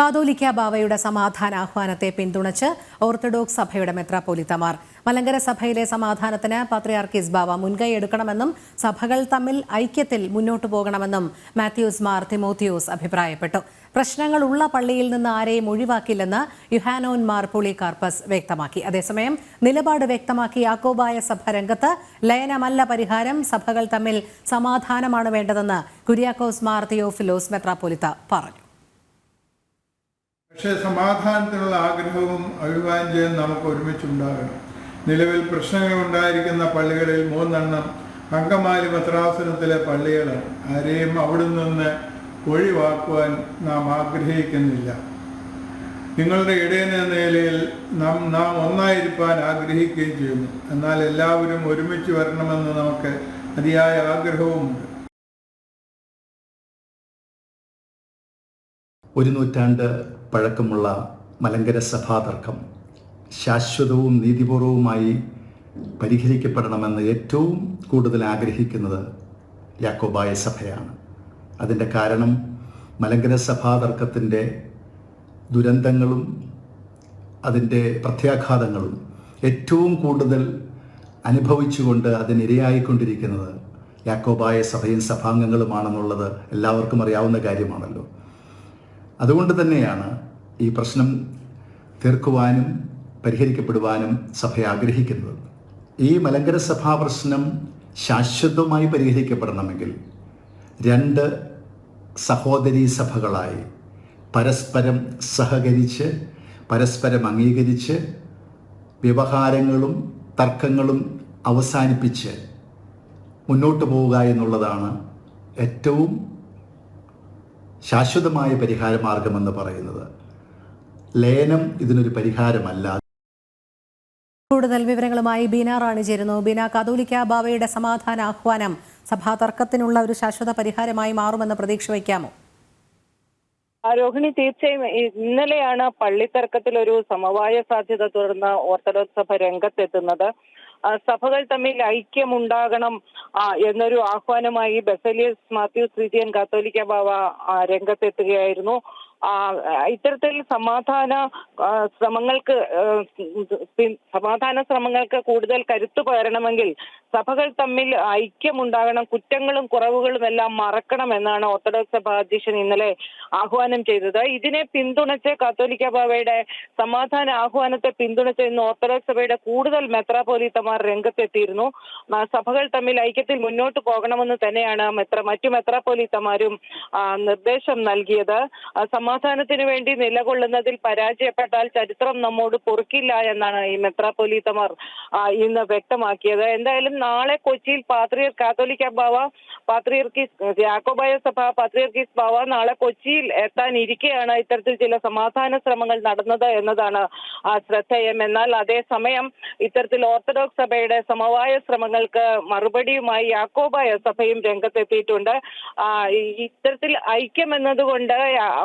കാതോലിക്ക ബാവയുടെ സമാധാന ആഹ്വാനത്തെ പിന്തുണച്ച് ഓർത്തഡോക്സ് സഭയുടെ മെത്രാപ്പോലിത്തമാർ. മലങ്കര സഭയിലെ സമാധാനത്തിന് പാത്രിയാർക്കീസ് ബാവ മുൻകൈ എടുക്കണമെന്നും സഭകൾ തമ്മിൽ ഐക്യത്തിൽ മുന്നോട്ടു പോകണമെന്നും മാത്യൂസ് മാർ തിമോത്തിയോസ് അഭിപ്രായപ്പെട്ടു. പ്രശ്നങ്ങൾ ഉള്ള പള്ളിയിൽ നിന്ന് ആരെയും ഒഴിവാക്കില്ലെന്ന് യുഹാനോൻ മാർ പുളികാർപ്പസ് വ്യക്തമാക്കി. അതേസമയം നിലപാട് വ്യക്തമാക്കി യാക്കോബായ സഭ രംഗത്ത് ലയനമല്ല പരിഹാരം സഭകൾ തമ്മിൽ സമാധാനമാണ് വേണ്ടതെന്ന് കുര്യാക്കോസ് മാർ തിയോഫിലോസ് മെത്രാപ്പൊലിത്ത പറഞ്ഞു. പക്ഷേ സമാധാനത്തിനുള്ള ആഗ്രഹവും അഭിവാഞ്ചയും നമുക്ക് ഒരുമിച്ചുണ്ടാകണം. നിലവിൽ പ്രശ്നങ്ങൾ ഉണ്ടായിരിക്കുന്ന പള്ളികളിൽ മൂന്നെണ്ണം അങ്കമാലി മദ്രാസനത്തിലെ പള്ളികളാണ്. ആരെയും അവിടെ നിന്ന് ഒഴിവാക്കുവാൻ നാം ആഗ്രഹിക്കുന്നില്ല. നിങ്ങളുടെ ഇടയൻ നിലയിൽ നാം നാം ഒന്നായിരിക്കാൻ ആഗ്രഹിക്കുകയും ചെയ്യുന്നു. എന്നാൽ എല്ലാവരും ഒരുമിച്ച് വരണമെന്ന് നമുക്ക് അതിയായ ആഗ്രഹവുമുണ്ട് ഒരു നൂറ്റാണ്ട് പഴക്കമുള്ള മലങ്കര സഭാതർക്കം ശാശ്വതവും നീതിപൂർവവുമായി പരിഹരിക്കപ്പെടണമെന്ന് ഏറ്റവും കൂടുതൽ ആഗ്രഹിക്കുന്നത് യാക്കോബായ സഭയാണ്. അതിന്റെ കാരണം മലങ്കര സഭാതർക്കത്തിന്റെ ദുരന്തങ്ങളും അതിന്റെ പ്രത്യാഘാതങ്ങളും ഏറ്റവും കൂടുതൽ അനുഭവിച്ചുകൊണ്ട് അതിനിരയായിക്കൊണ്ടിരിക്കുന്നത് യാക്കോബായ സഭയും സഭാംഗങ്ങളുമാണെന്നുള്ളത് എല്ലാവർക്കും അറിയാവുന്ന കാര്യമാണല്ലോ. അതുകൊണ്ട് തന്നെയാണ് ഈ പ്രശ്നം തീർക്കുവാനും പരിഹരിക്കപ്പെടുവാനും സഭ ആഗ്രഹിക്കുന്നത്. ഈ മലങ്കര സഭാ പ്രശ്നം ശാശ്വതമായി പരിഹരിക്കപ്പെടണമെങ്കിൽ രണ്ട് സഹോദരി സഭകളായി പരസ്പരം സഹകരിച്ച് പരസ്പരം അംഗീകരിച്ച് വ്യവഹാരങ്ങളും തർക്കങ്ങളും അവസാനിപ്പിച്ച് മുന്നോട്ട് പോവുക എന്നുള്ളതാണ് ഏറ്റവും ശാശ്വതമായ പരിഹാര മാർഗമെന്ന് പറയുന്നത്. ലയനം ഇതിനൊരു പരിഹാരമല്ല. കൂടുതൽ വിവരങ്ങളുമായി ബീന റാണി ചേരുന്നു. ബീന കാതോലിക്ക ബാവയുടെ സമാധാന ആഹ്വാനം സഭാ തർക്കത്തിനുള്ള ഒരു ശാശ്വത പരിഹാരമായി മാറുമെന്ന് പ്രതീക്ഷ വയ്ക്കാമോ? രോഹിണി തീർച്ചയായും ഇന്നലെയാണ് പള്ളി തർക്കത്തിൽ ഒരു സമവായ സാധ്യത തുടർന്ന് ഓർത്തഡോക്സ് സഭ രംഗത്തെത്തുന്നത് സഭകൾ തമ്മിൽ ഐക്യമുണ്ടാകണം എന്നൊരു ആഹ്വാനമായി ബസലിയസ് മാത്യു ശ്രീജിയൻ കാത്തോലിക്ക ബാവ രംഗത്തെത്തുകയായിരുന്നു. ഇത്തരത്തിൽ സമാധാന ശ്രമങ്ങൾക്ക് സമാധാന ശ്രമങ്ങൾക്ക് കൂടുതൽ കരുത്തു പകരണമെങ്കിൽ സഭകൾ തമ്മിൽ ഐക്യമുണ്ടാകണം കുറ്റങ്ങളും കുറവുകളും എല്ലാം മറക്കണം എന്നാണ് ഓർത്തഡോക്സ് സഭ അധ്യക്ഷൻ ഇന്നലെ ആഹ്വാനം ചെയ്തത്. ഇതിനെ പിന്തുണച്ച് കാത്തോലിക്ക സഭയുടെ സമാധാന ആഹ്വാനത്തെ പിന്തുണച്ച് ഇന്ന് ഓർത്തഡോക്സ് സഭയുടെ കൂടുതൽ മെത്രാപോലീത്തമാർ രംഗത്തെത്തിയിരുന്നു. സഭകൾ തമ്മിൽ ഐക്യത്തിൽ മുന്നോട്ട് പോകണമെന്ന് തന്നെയാണ് മെത്ര മറ്റു മെത്രാപോലീത്തമാരും നിർദ്ദേശം നൽകിയത്. ആ, സമാധാനത്തിന് വേണ്ടി നിലകൊള്ളുന്നതിൽ പരാജയപ്പെട്ടാൽ ചരിത്രം നമ്മോട് പൊറുക്കില്ല എന്നാണ് ഈ മെത്രാപ്പൊലീത്തമാർ ഇന്ന് വ്യക്തമാക്കിയത്. എന്തായാലും നാളെ കൊച്ചിയിൽ പാത്രിയർ കാത്തോലിക്ക ബാവ പാത്രിയർക്കീസ് യാക്കോബായ സഭ പാത്രിയർക്കീസ് ബാവ നാളെ കൊച്ചിയിൽ എത്താനിരിക്കെയാണ് ഇത്തരത്തിൽ ചില സമാധാന ശ്രമങ്ങൾ നടന്നത് എന്നതാണ് ആ, ശ്രദ്ധേയം എന്നാൽ അതേസമയം ഇത്തരത്തിൽ ഓർത്തഡോക്സ് സഭയുടെ സമവായ ശ്രമങ്ങൾക്ക് മറുപടിയുമായി യാക്കോബായ സഭയും രംഗത്തെത്തിയിട്ടുണ്ട്. ഇത്തരത്തിൽ ഐക്യം എന്നതുകൊണ്ട്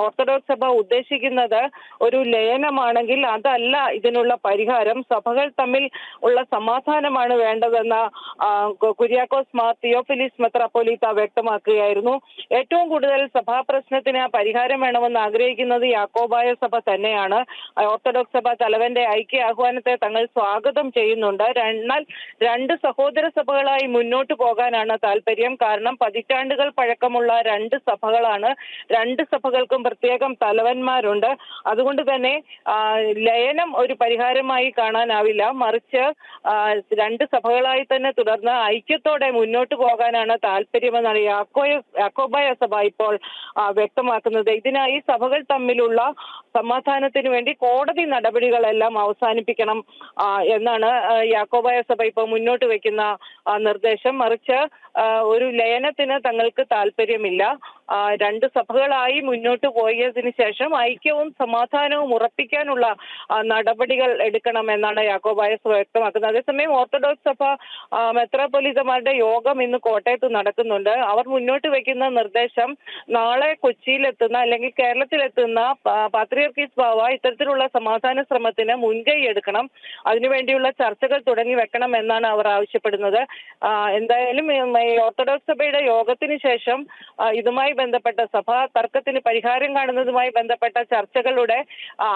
ഓർത്തഡോക്സ് സഭ ഉദ്ദേശിക്കുന്നത് ഒരു ലയനമാണെങ്കിൽ അതല്ല ഇതിനുള്ള പരിഹാരം. സഭകൾ തമ്മിൽ ഉള്ള സമാധാനമാണ് വേണ്ടതെന്ന് കുര്യാക്കോസ് മാർ തിയോഫിലിസ് മെത്രാപ്പൊലീത്ത വ്യക്തമാക്കുകയായിരുന്നു. ഏറ്റവും കൂടുതൽ സഭാ പ്രശ്നത്തിന് പരിഹാരം വേണമെന്ന് ആഗ്രഹിക്കുന്നത് യാക്കോബായ സഭ തന്നെയാണ്. ഓർത്തഡോക്സ് സഭ തലവന്റെ ഐക്യ ആഹ്വാനത്തെ തങ്ങൾ സ്വാഗതം ചെയ്യുന്നുണ്ട്. എന്നാൽ രണ്ട് സഹോദര സഭകളായി മുന്നോട്ട് പോകാനാണ് താല്പര്യം. കാരണം പതിറ്റാണ്ടുകൾ പഴക്കമുള്ള രണ്ട് സഭകളാണ്. രണ്ട് സഭകൾക്കും പ്രത്യേകം തലവന്മാരുണ്ട്. അതുകൊണ്ട് തന്നെ ലയനം ഒരു പരിഹാരമായി കാണാനാവില്ല. മറിച്ച് രണ്ട് സഭകളായി തന്നെ തുടർന്ന് ഐക്യത്തോടെ മുന്നോട്ട് പോകാനാണ് താല്പര്യമെന്നാണ് യാക്കോയ യാക്കോബായ സഭ ഇപ്പോൾ വ്യക്തമാക്കുന്നത്. ഇതിനായി സഭകൾ തമ്മിലുള്ള സമാധാനത്തിന് വേണ്ടി കോടതി നടപടികളെല്ലാം അവസാനിപ്പിക്കണം എന്നാണ് യാക്കോബായ സഭ ഇപ്പോൾ മുന്നോട്ട് വെക്കുന്ന നിർദ്ദേശം. മറിച്ച് ഒരു ലയനത്തിന് തങ്ങൾക്ക് താല്പര്യമില്ല. രണ്ട് സഭകളായി മുന്നോട്ട് പോയതിനു ശേഷം ഐക്യവും സമാധാനവും ഉറപ്പിക്കാനുള്ള നടപടികൾ എടുക്കണം എന്നാണ് യാക്കോബായ സഭ വ്യക്തമാക്കുന്നത്. അതേസമയം ഓർത്തഡോക്സ് സഭ മെത്രാപൊലിതമാരുടെ യോഗം ഇന്ന് കോട്ടയത്ത് നടക്കുന്നുണ്ട്. അവർ മുന്നോട്ട് വെക്കുന്ന നിർദ്ദേശം നാളെ കൊച്ചിയിലെത്തുന്ന അല്ലെങ്കിൽ കേരളത്തിലെത്തുന്ന പാത്രിയർക്കീസ് ബാവ ഇത്തരത്തിലുള്ള സമാധാന ശ്രമത്തിന് മുൻകൈ എടുക്കണം. അതിനുവേണ്ടിയുള്ള ചർച്ചകൾ തുടങ്ങി വെക്കണം എന്നാണ് അവർ ആവശ്യപ്പെടുന്നത്. എന്തായാലും ഓർത്തഡോക്സ് സഭയുടെ യോഗത്തിന് ശേഷം ഇതുമായി ബന്ധപ്പെട്ട സഭ തർക്കത്തിന് പരിഹാരം കാണുന്നതുമായി ബന്ധപ്പെട്ട ചർച്ചകളുടെ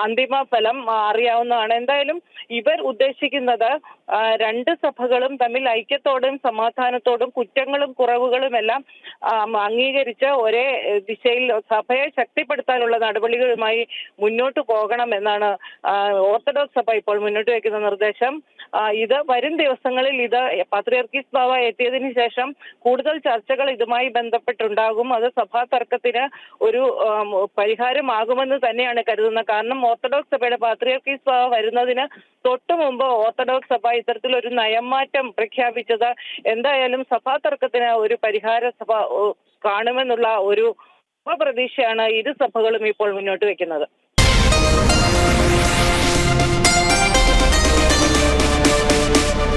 അന്തിമ ഫലം അറിയാവുന്നതാണ്. എന്തായാലും ഇവർ ഉദ്ദേശിക്കുന്നത് രണ്ട് സഭകളും തമ്മിൽ ഐക്യത്തോടും സമാധാനത്തോടും കുറ്റങ്ങളും കുറവുകളും എല്ലാം അംഗീകരിച്ച് ഒരേ ദിശയിൽ സഭയെ ശക്തിപ്പെടുത്താനുള്ള നടപടികളുമായി മുന്നോട്ട് പോകണം എന്നാണ് ഓർത്തഡോക്സ് സഭ ഇപ്പോൾ മുന്നോട്ട് വയ്ക്കുന്ന നിർദ്ദേശം ഇത് വരും ദിവസങ്ങളിൽ ഇത് പത്രിയർക്കീസ് ബാവ എത്തിയതിനു ശേഷം കൂടുതൽ ചർച്ചകൾ ഇതുമായി ബന്ധപ്പെട്ടുണ്ടാകും. അത് സഭാ തർക്കത്തിന് ഒരു പരിഹാരമാകുമെന്ന് തന്നെയാണ് കരുതുന്നത്. കാരണം ഓർത്തഡോക്സ് സഭയുടെ പാത്രിയർക്കീസ് ബാവ വരുന്നതിന് തൊട്ടു മുമ്പ് ഓർത്തഡോക്സ് സഭ ഇത്തരത്തിലൊരു നയംമാറ്റം പ്രഖ്യാപിച്ചത് എന്തായാലും സഭാ തർക്കത്തിന് ഒരു പരിഹാര സഭ കാണുമെന്നുള്ള ഒരു പ്രതീക്ഷയാണ് ഇരു സഭകളും ഇപ്പോൾ മുന്നോട്ട് വെക്കുന്നത്